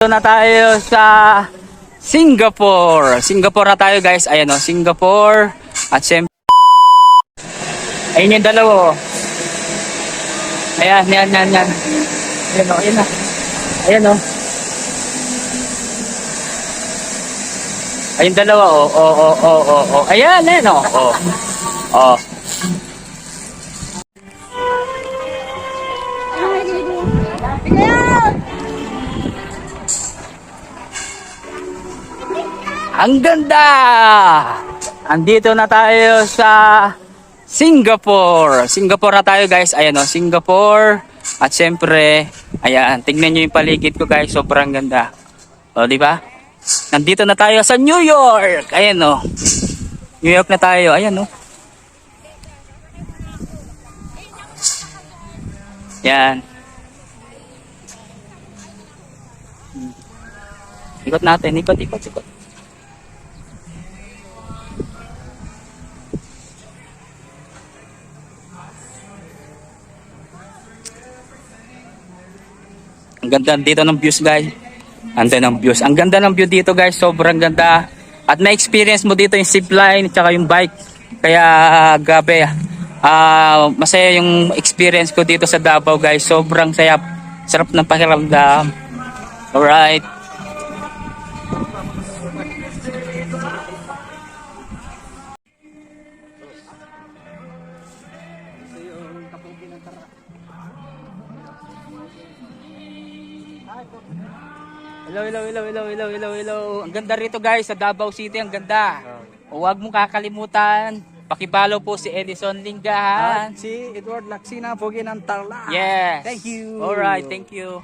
Ito na tayo sa Singapore. Singapore na tayo guys. Ayan o, Singapore. At syempre, ayun yung dalawa o. Ayan, yan, yan, yan. Ayan o, ayan na. Ayan o. Ayun dalawa o. O, o, o, o, o. Ayan, ayan o. O. O. Ang ganda! Andito na tayo sa Singapore. Singapore na tayo guys. Ayan o, Singapore. At syempre, ayan, tingnan nyo yung paligid ko guys. Sobrang ganda. O, di ba? Nandito na tayo sa New York. Ayan o. New York na tayo. Ayan o. Yan. Ikot natin. Ikot, ikot, ikot. Ang ganda dito ng views guys. Ang ganda ng views. Ang ganda ng view dito guys. Sobrang ganda. At na-experience mo dito yung zipline at saka yung bike. Kaya gabi. ah masaya yung experience ko dito sa Davao guys. Sobrang saya. Sarap ng pakiramdam. Alright. Hello, hello, hello, hello, hello, hello, hello. Ang ganda rito guys sa Davao City, ang ganda. O huwag mong kakalimutan, pakibalo po si Edison Linggahan. At si Edward Laksina, Pogi ng Tarlac. Yes. Thank you. Alright, thank you.